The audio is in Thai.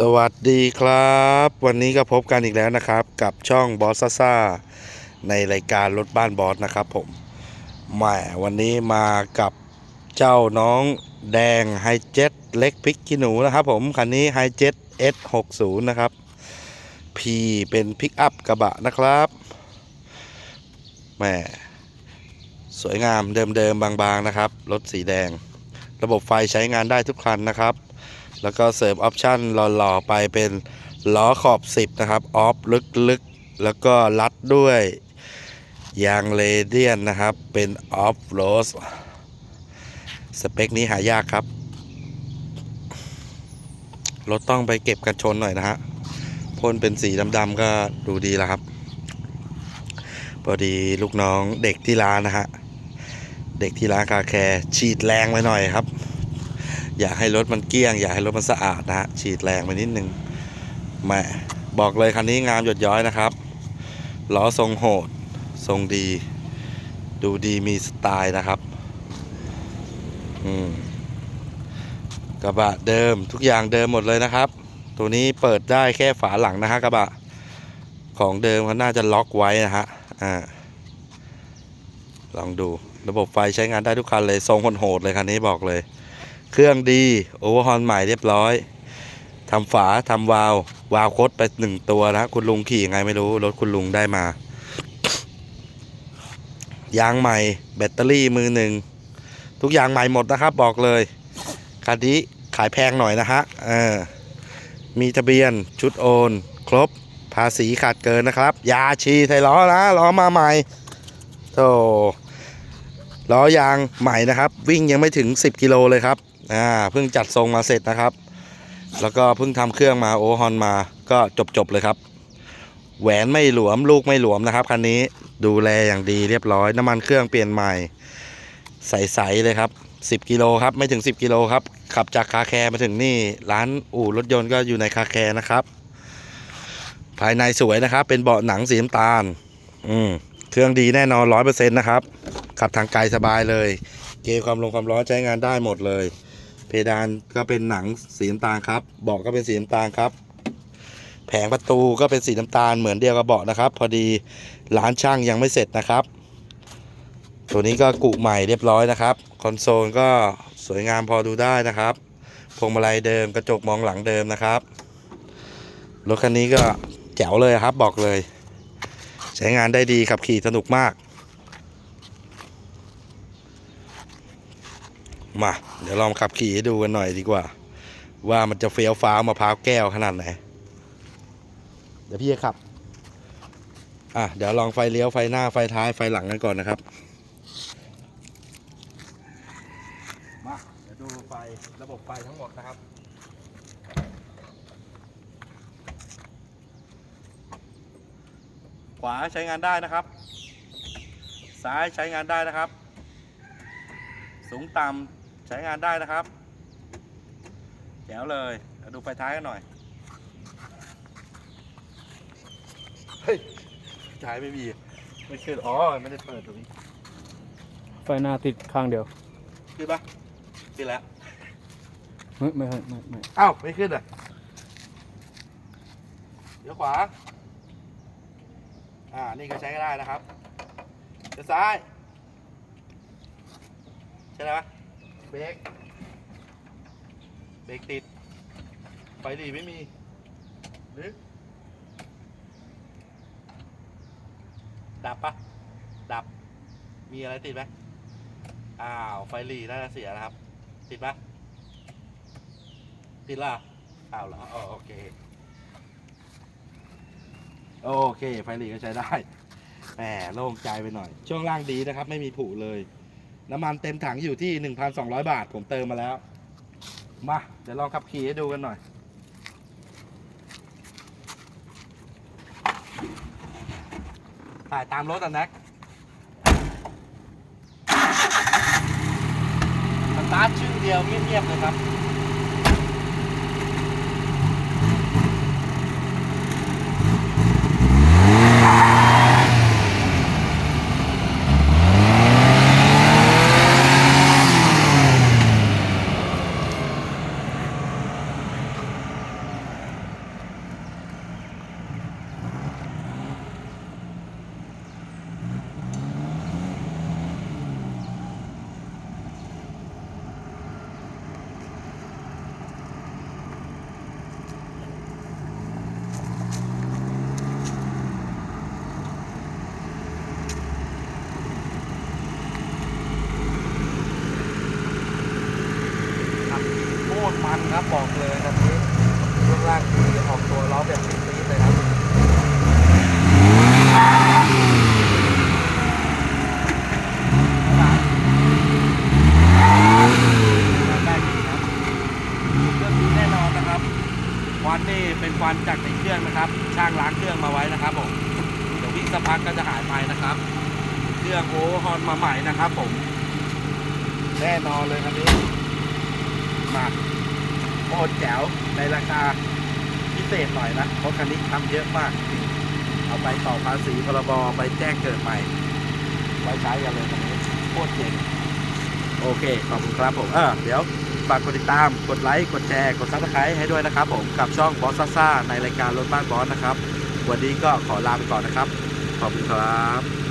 สวัสดีครับ วันนี้ก็พบกันอีกแล้วนะครับ กับช่องบอสซ่าในรายการรถบ้านบอสนะครับผมแหมวันนี้มากับเจ้าน้องแดงไฮเจ็ตเล็กพริกขี้หนูนะครับผม คันนี้ไฮเจ็ต S60 นะครับ P เป็นพิกอัพกระบะนะครับแหมสวยงามเดิมๆบางๆนะครับ รถสีแดง ระบบไฟใช้งานได้ทุกคันนะครับ แล้วก็เสริมออปชั่นหล่อๆไปเป็นล้อขอบ 10 นะครับ ออฟลึกๆ แล้วก็รัดด้วยยางเรเดียนนะครับ เป็นออฟโรสสเปคนี้หายากครับ รถต้องไปเก็บกันชนหน่อยนะฮะพ่นเป็นสีดำๆก็ดูดีแล้วครับพอดีลูกน้องเด็กที่ร้านนะฮะ เด็กที่ร้านคาแคร์ฉีดแรงไปหน่อยครับ อยากให้รถมันเกลี้ยง อยากให้รถมันสะอาดนะฮะฉีดแรงไปนิดนึงแหม่บอกเลยคันนี้งามหยดย้อยนะครับล้อทรงโหด ทรงดี ดูดีมีสไตล์นะครับ อืมกระบะเดิมทุกอย่างเดิมหมดเลยนะครับ ตัวนี้เปิดได้แค่ฝาหลังนะฮะกระบะ ของเดิมเขาน่าจะล็อกไว้นะฮะอ่าลองดูระบบไฟใช้งานได้ทุกคันเลย ทรงโหดเลยคันนี้บอกเลย เครื่องดีโอเวอร์ฮอนใหม่เรียบร้อยทำฝาทำวาล์ววาล์วคดไปหนึ่งตัวนะคุณลุงขี่ยังไงไม่รู้รถคุณลุงได้มายางใหม่ แบตเตอรี่มือหนึ่งทุกอย่างใหม่หมดนะครับ บอกเลยคันนี้ขายแพงหน่อยนะฮะเออมีทะเบียนชุดโอน ครบภาษีขาดเกินนะครับ ยาชีไทยล้อนะล้อมาใหม่โธ่ล้อยางใหม่นะครับ วิ่งยังไม่ถึง 10 กิโลเลยครับ อ่าเพิ่งจัดทรงมาเสร็จนะครับ แล้วก็เพิ่งทำเครื่องมาโอฮอนมาก็จบๆเลยครับ แหวนไม่หลวมลูกไม่หลวมนะครับคันนี้ดูแลอย่างดีเรียบร้อยน้ำมันเครื่องเปลี่ยนใหม่ ใสๆเลยครับ 10 กิโลครับไม่ถึง 10 กิโลครับ ขับจากคาแคร์มาถึงนี่ ร้านอู่รถยนต์ก็อยู่ในคาแคร์นะครับ ภายในสวยนะครับ เป็นเบาะหนังสีน้ำตาล อืมเครื่องดีแน่นอนร้อยเปอร์เซ็นต์นะครับ ขับทางไกลสบายเลย เกมความลงความร้อนใช้งานได้หมดเลย เพดานก็เป็นหนังสีน้ำตาลครับเบาะก็เป็นสีน้ำตาลครับ แผงประตูก็เป็นสีน้ำตาลเหมือนเดียวกับเบาะนะครับ พอดีร้านช่างยังไม่เสร็จนะครับ ตัวนี้ก็กุใหม่เรียบร้อยนะครับคอนโซลก็สวยงามพอดูได้นะครับพวงมาลัยเดิมกระจกมองหลังเดิมนะครับรถคันนี้ก็แจ๋วเลยครับบอกเลย ใช้งานได้ดีขับขี่สนุกมาก มา เดี๋ยวลองขับขี่ให้ดูกันหน่อยดีกว่า ว่ามันจะเฟี้ยวฟ้าวมะพร้าวแก้วขนาดไหน เดี๋ยวพี่จะขับ อะ เดี๋ยวลองไฟเลี้ยวไฟหน้าไฟท้ายไฟหลังกันก่อนนะครับ มา เดี๋ยวดูไฟระบบไฟทั้งหมดนะครับ ขวาใช้งานได้นะครับ ซ้ายใช้งานได้นะครับ สูงต่ำ ใช้งานได้นะครับแจ๋วเลยเดี๋ยวดูไฟท้ายกันหน่อยเฮ้ยไฟท้ายไม่มีไม่ขึ้นอ๋อไม่ได้เปิดตรงนี้ไฟหน้าติดข้างเดียวขึ้นปะขึ้นแล้วไม่ไม่ไม่ไม่ไม่อ้าวไม่ขึ้นอะเดี๋ยวขวา อ่า นี่ก็ใช้ได้นะครับเดี๋ยวซ้าย ใช่ไหมเบ รกเบรกติด ไฟหลีไม่มีหรือดับปะดับ มีอะไรติดไหมอ้าว ไฟหลีน่าจะเสียนะครับ ติดปะติดละอ้าวเหรออ๋อโอเค โอเค ไฟหลีก็ใช้ได้แหมโล่งใจไปหน่อย ช่วงล่างดีนะครับ ไม่มีผุเลย น้ำมันเต็มถังอยู่ที่ 1,200 บาท ผมเติมมาแล้ว มา เดี๋ยวลองขับขี่ให้ดูกันหน่อย ถ่ายตามรถอะแน็กสตาร์ทชื่อเดียวเงียบๆเลยครับ บอกเลยครับนี้ช่วงล่างคือออกตัวล้อแบบปี๊ดเลยครับควันนี่เป็นควันจากในเครื่องนะครับ ช่างล้างเครื่องมาไว้นะครับผมเดี๋ยววิ่งสัพักก็จะหายไปนะครับ เครื่องโอ้ฮอนมาใหม่นะครับผมแน่นอนเลยครับนี้มา โคตรแจ๋วในราคาพิเศษหน่อยนะเพราะคันนี้ทำเยอะมาก เอาไปต่อภาษีพรบไปแจ้งเกิดใหม่ ไว้ใช้กันเลยคันนี้โคตรเจ๋งโอเค ขอบคุณครับผม เออเดี๋ยวฝากกดติดตาม กดไลค์ กดแชร์ กดซับสไครต์ให้ด้วยนะครับผม กับช่องบอสซ่าซ่าในรายการรถบ้านบอสนะครับ วันนี้ก็ขอลาไปก่อนนะครับ ขอบคุณครับ